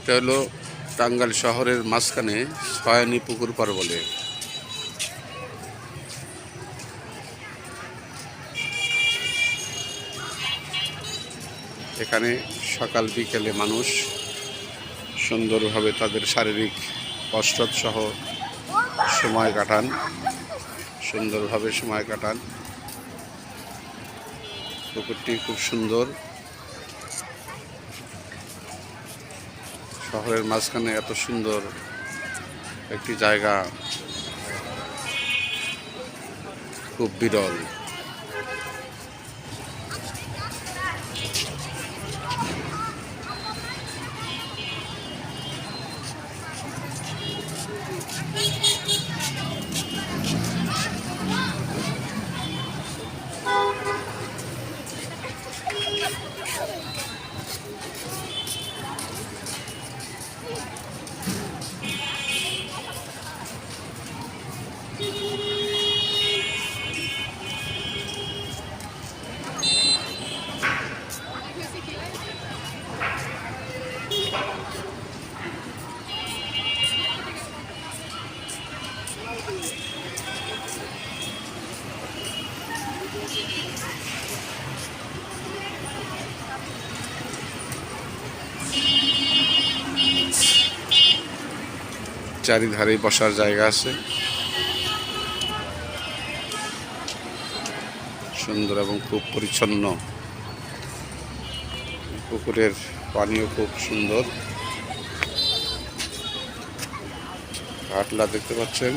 এটা হলো টাঙ্গাইল শহরের মাঝখানে ছয়ানি পুকুর পার বলে। এখানে সকাল বিকেলে মানুষ সুন্দরভাবে তাদের শারীরিক কসরত সহ সময় কাটান, সুন্দরভাবে সময় কাটান। পুকুরটি খুব সুন্দর। শহরের মাঝখানে এত সুন্দর একটি জায়গা খুব বিরল। চারিধারে বসার জায়গা আছে। সুন্দর এবং খুব পরিচ্ছন্ন। পুকুরের পানিও খুব সুন্দর। কাটলা দেখতে পাচ্ছেন।